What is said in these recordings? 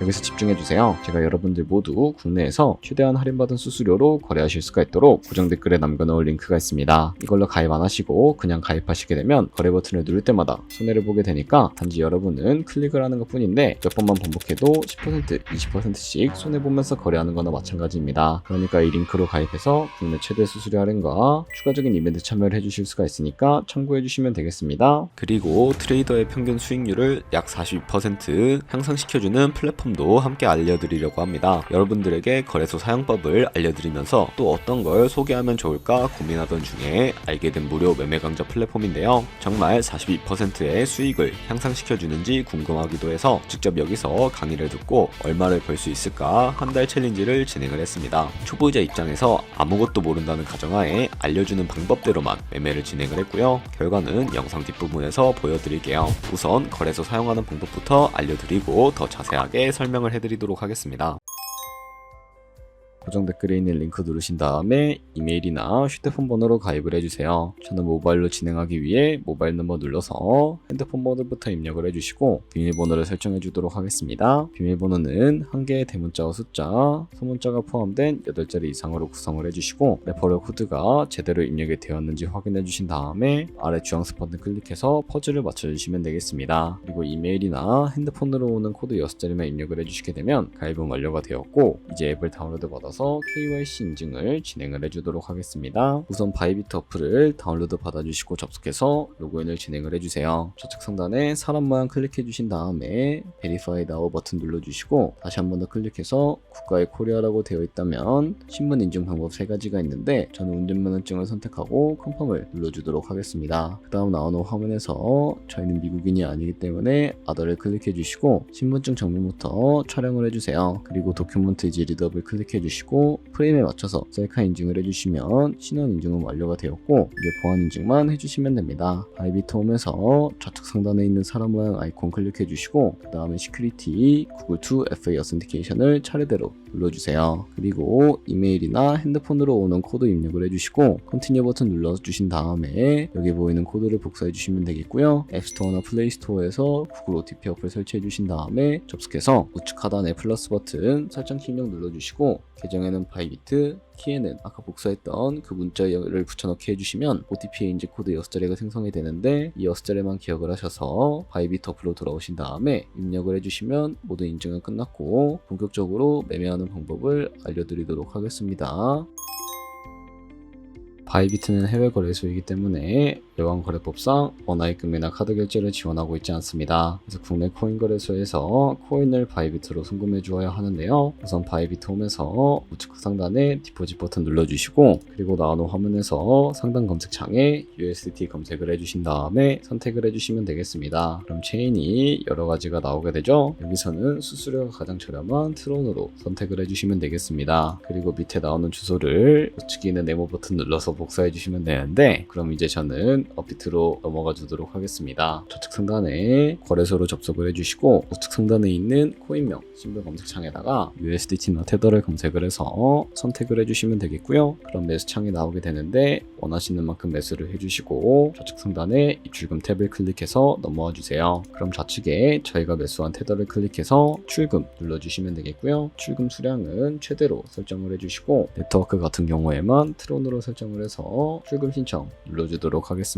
여기서 집중해주세요. 제가 여러분들 모두 국내에서 최대한 할인받은 수수료로 거래하실 수가 있도록 고정 댓글에 남겨놓을 링크가 있습니다. 이걸로 가입 안 하시고 그냥 가입하시게 되면 거래 버튼을 누를 때마다 손해를 보게 되니까 단지 여러분은 클릭을 하는 것 뿐인데 몇 번만 반복해도 10%, 20%씩 손해보면서 거래하는 거나 마찬가지입니다. 그러니까 이 링크로 가입해서 국내 최대 수수료 할인과 추가적인 이벤트 참여를 해주실 수가 있으니까 참고해주시면 되겠습니다. 그리고 트레이더의 평균 수익률을 약 42% 향상시켜주는 플랫폼 도 함께 알려드리려고 합니다. 여러분들에게 거래소 사용법을 알려드리면서 또 어떤 걸 소개하면 좋을까 고민하던 중에 알게 된 무료 매매 강좌 플랫폼인데요. 정말 42%의 수익을 향상시켜주는지 궁금하기도 해서 직접 여기서 강의를 듣고 얼마를 벌 수 있을까 한 달 챌린지를 진행을 했습니다. 초보자 입장에서 아무것도 모른다는 가정하에 알려주는 방법대로만 매매를 진행을 했고요. 결과는 영상 뒷부분에서 보여드릴게요. 우선 거래소 사용하는 방법부터 알려드리고 더 자세하게 설명을 해드리도록 하겠습니다. 고정 댓글에 있는 링크 누르신 다음에 이메일이나 휴대폰 번호로 가입을 해주세요. 저는 모바일로 진행하기 위해 모바일 넘버 눌러서 핸드폰 번호부터 입력을 해주시고 비밀번호를 설정해 주도록 하겠습니다. 비밀번호는 한 개의 대문자와 숫자, 소문자가 포함된 8자리 이상으로 구성을 해주시고 레퍼럴 코드가 제대로 입력이 되었는지 확인해 주신 다음에 아래 주황색 버튼 클릭해서 퍼즐을 맞춰주시면 되겠습니다. 그리고 이메일이나 핸드폰으로 오는 코드 6자리만 입력을 해주시게 되면 가입은 완료가 되었고 이제 앱을 다운로드 받아서 KYC 인증을 진행을 해주도록 하겠습니다. 우선 바이비트 어플을 다운로드 받아주시고 접속해서 로그인을 진행을 해주세요. 좌측 상단에 사람 모양 클릭해 주신 다음에 Verify Now 버튼 눌러주시고 다시 한 번 더 클릭해서 국가의 코리아라고 되어 있다면 신분 인증 방법 세 가지가 있는데 저는 운전면허증을 선택하고 컨펌을 눌러주도록 하겠습니다. 그 다음 나오는 화면에서 저희는 미국인이 아니기 때문에 아더를 클릭해 주시고 신분증 정보부터 촬영을 해주세요. 그리고 도큐먼트 이지 리더블 클릭해 주시고 프레임에 맞춰서 셀카 인증을 해주시면 신원 인증은 완료가 되었고 이제 보안 인증만 해주시면 됩니다. 바이비트 홈에서 좌측 상단에 있는 사람 모양 아이콘 클릭해 주시고 그 다음에 시큐리티 구글 2 FA 어센티케이션을 차례대로 눌러주세요. 그리고 이메일이나 핸드폰으로 오는 코드 입력을 해주시고 컨티뉴 버튼 눌러주신 다음에 여기 보이는 코드를 복사해 주시면 되겠고요. 앱스토어나 플레이스토어에서 구글 OTP 어플 설치해 주신 다음에 접속해서 우측 하단에 플러스 버튼 설정 입력 눌러주시고 계정 에는 바이비트, 키에는 아까 복사했던 그 문자를 붙여넣기 해주시면 OTP의 인증 코드 6자리가 생성이 되는데 이 6자리만 기억을 하셔서 바이비트 어플로 돌아오신 다음에 입력을 해주시면 모든 인증은 끝났고 본격적으로 매매하는 방법을 알려드리도록 하겠습니다. 바이비트는 해외 거래소이기 때문에 여왕거래법상 원화입금이나 카드 결제를 지원하고 있지 않습니다. 그래서 국내 코인 거래소에서 코인을 바이비트로 송금해 주어야 하는데요. 우선 바이비트 홈에서 우측 상단에 디포짓 버튼 눌러주시고 그리고 나오는 화면에서 상단 검색창에 USDT 검색을 해주신 다음에 선택을 해주시면 되겠습니다. 그럼 체인이 여러 가지가 나오게 되죠. 여기서는 수수료가 가장 저렴한 트론으로 선택을 해주시면 되겠습니다. 그리고 밑에 나오는 주소를 우측에 있는 네모 버튼 눌러서 복사해 주시면 되는데 그럼 이제 저는 업비트로 넘어가 주도록 하겠습니다. 좌측 상단에 거래소로 접속을 해주시고 우측 상단에 있는 코인명 신분 검색창에다가 USDT나 테더를 검색을 해서 선택을 해주시면 되겠고요. 그럼 매수 창이 나오게 되는데 원하시는 만큼 매수를 해주시고 좌측 상단에 입출금 탭을 클릭해서 넘어와 주세요. 그럼 좌측에 저희가 매수한 테더를 클릭해서 출금 눌러주시면 되겠고요. 출금 수량은 최대로 설정을 해주시고 네트워크 같은 경우에만 트론으로 설정을 해서 출금 신청 눌러주도록 하겠습니다.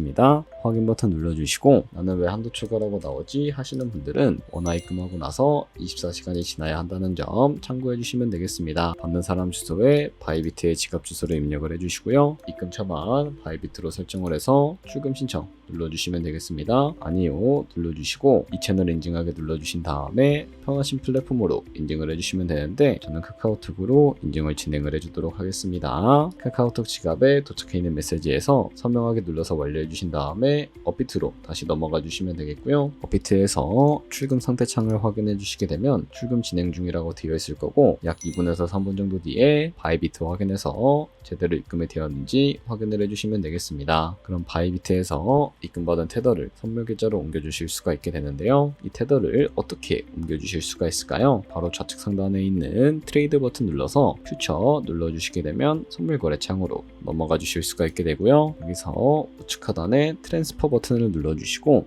확인 버튼 눌러주시고 나는 왜 한도 추가라고 나오지 하시는 분들은 원화 입금하고 나서 24시간이 지나야 한다는 점 참고해 주시면 되겠습니다. 받는 사람 주소에 바이비트의 지갑 주소를 입력을 해주시고요. 입금 처만 바이비트로 설정을 해서 출금 신청 눌러주시면 되겠습니다. 아니요 눌러주시고 이 채널 인증하게 눌러주신 다음에 편하신 플랫폼으로 인증을 해주시면 되는데 저는 카카오톡으로 인증을 진행을 해주도록 하겠습니다. 카카오톡 지갑에 도착해 있는 메시지에서 서명하게 눌러서 완료 해 해주신 다음에 업비트로 다시 넘어가 주시면 되겠고요. 업비트에서 출금 상태 창을 확인해 주시게 되면 출금 진행 중이라고 되어 있을 거고 약 2분에서 3분 정도 뒤에 바이비트 확인해서 제대로 입금이 되었는지 확인을 해주시면 되겠습니다. 그럼 바이비트에서 입금받은 테더를 선물 계좌로 옮겨주실 수가 있게 되는데요. 이 테더를 어떻게 옮겨주실 수가 있을까요? 바로 좌측 상단에 있는 트레이드 버튼 눌러서 퓨처 눌러주시게 되면 선물 거래 창으로 넘어가 주실 수가 있게 되고요. 여기서 우측 하단에 트랜스퍼 버튼을 눌러주시고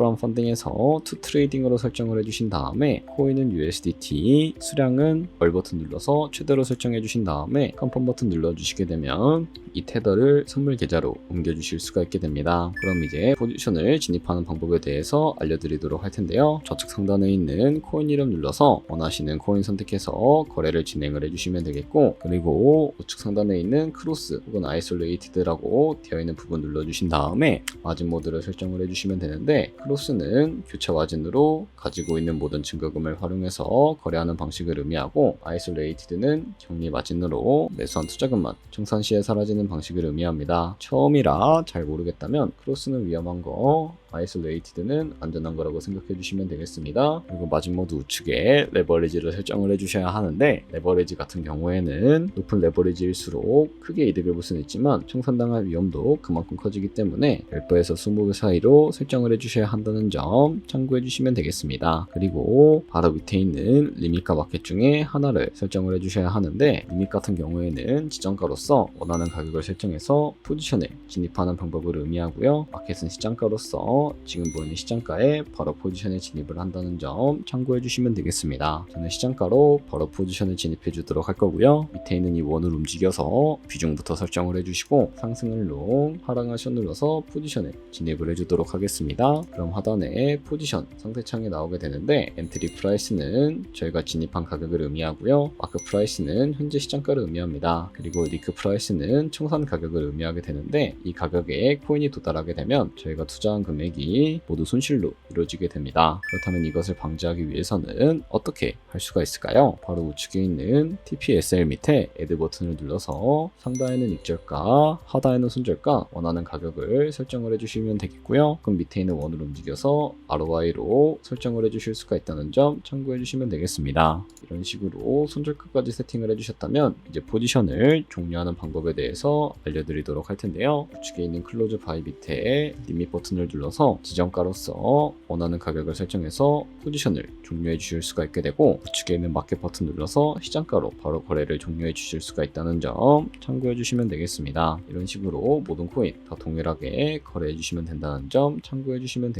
from funding에서 to trading으로 설정을 해주신 다음에 코인은 USDT, 수량은 월 버튼 눌러서 최대로 설정해 주신 다음에 컨펌 버튼 눌러주시게 되면 이 테더를 선물 계좌로 옮겨주실 수가 있게 됩니다. 그럼 이제 포지션을 진입하는 방법에 대해서 알려드리도록 할 텐데요. 좌측 상단에 있는 코인 이름 눌러서 원하시는 코인 선택해서 거래를 진행을 해주시면 되겠고 그리고 우측 상단에 있는 크로스 혹은 아이솔레이티드라고 되어 있는 부분 눌러주신 다음에 마진 모드를 설정을 해주시면 되는데 크로스는 교차 마진으로 가지고 있는 모든 증거금을 활용해서 거래하는 방식을 의미하고 아이솔레이티드는 격리 마진으로 매수한 투자금만 청산 시에 사라지는 방식을 의미합니다. 처음이라 잘 모르겠다면 크로스는 위험한 거 아이솔레이티드는 안전한 거라고 생각해 주시면 되겠습니다. 그리고 마진 모드 우측에 레버리지를 설정을 해주셔야 하는데 레버리지 같은 경우에는 높은 레버리지일수록 크게 이득을 볼 수는 있지만 청산당할 위험도 그만큼 커지기 때문에 10배에서 20배 사이로 설정을 해주셔야 한다는 점 참고해 주시면 되겠습니다. 그리고 바로 밑에 있는 리밋과 마켓 중에 하나를 설정을 해주셔야 하는데 리밋 같은 경우에는 지정가로서 원하는 가격을 설정해서 포지션에 진입하는 방법을 의미하고요. 마켓은 시장가로서 지금 보이는 시장가에 바로 포지션에 진입을 한다는 점 참고해 주시면 되겠습니다. 저는 시장가로 바로 포지션에 진입해 주도록 할 거고요. 밑에 있는 이 원을 움직여서 비중부터 설정을 해주시고 상승을 롱, 하락을 션 눌러서 포지션에 진입을 해주도록 하겠습니다. 그럼 하단에 포지션 상태창에 나오게 되는데 엔트리 프라이스는 저희가 진입한 가격을 의미하고요. 마크 프라이스는 현재 시장가를 의미합니다. 그리고 리크 프라이스는 청산 가격을 의미하게 되는데 이 가격에 코인이 도달하게 되면 저희가 투자한 금액이 모두 손실로 이루어지게 됩니다. 그렇다면 이것을 방지하기 위해서는 어떻게 할 수가 있을까요? 바로 우측에 있는 TPSL 밑에 애드 버튼을 눌러서 상단에는 익절가, 하단에는 손절가 원하는 가격을 설정을 해주시면 되겠고요. 그럼 밑에 있는 원을 움직여서 ROI로 설정을 해주실 수가 있다는 점 참고해 주시면 되겠습니다. 이런 식으로 손절가까지 세팅을 해주셨다면 이제 포지션을 종료하는 방법에 대해서 알려드리도록 할 텐데요. 우측에 있는 클로즈 바이 밑에 리밋 버튼을 눌러서 지정가로서 원하는 가격을 설정해서 포지션을 종료해 주실 수가 있게 되고 우측에 있는 마켓 버튼 눌러서 시장가로 바로 거래를 종료해 주실 수가 있다는 점 참고해 주시면 되겠습니다. 이런 식으로 모든 코인 다 동일하게 거래해 주시면 된다는 점 참고해 주시면 되겠습니다.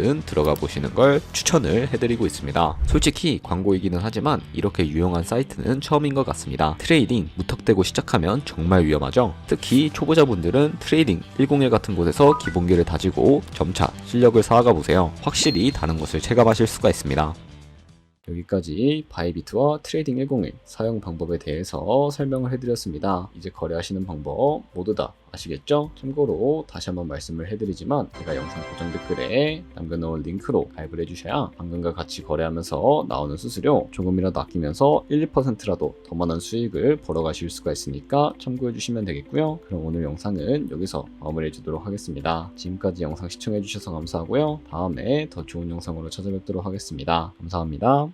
들어가 보시는 걸 추천을 해드리고 있습니다. 솔직히 광고이기는 하지만 이렇게 유용한 사이트는 처음인 것 같습니다. 트레이딩 무턱대고 시작하면 정말 위험하죠. 특히 초보자분들은 트레이딩 101 같은 곳에서 기본기를 다지고 점차 실력을 쌓아가 보세요. 확실히 다른 것을 체감하실 수가 있습니다. 여기까지 바이비트와 트레이딩 101 사용 방법에 대해서 설명을 해드렸습니다. 이제 거래하시는 방법 모두 다 아시겠죠? 참고로 다시 한번 말씀을 해드리지만 제가 영상 고정 댓글에 남겨놓은 링크로 가입을 해주셔야 방금과 같이 거래하면서 나오는 수수료 조금이라도 아끼면서 1, 2%라도 더 많은 수익을 벌어가실 수가 있으니까 참고해주시면 되겠고요. 그럼 오늘 영상은 여기서 마무리해 주도록 하겠습니다. 지금까지 영상 시청해주셔서 감사하고요. 다음에 더 좋은 영상으로 찾아뵙도록 하겠습니다. 감사합니다.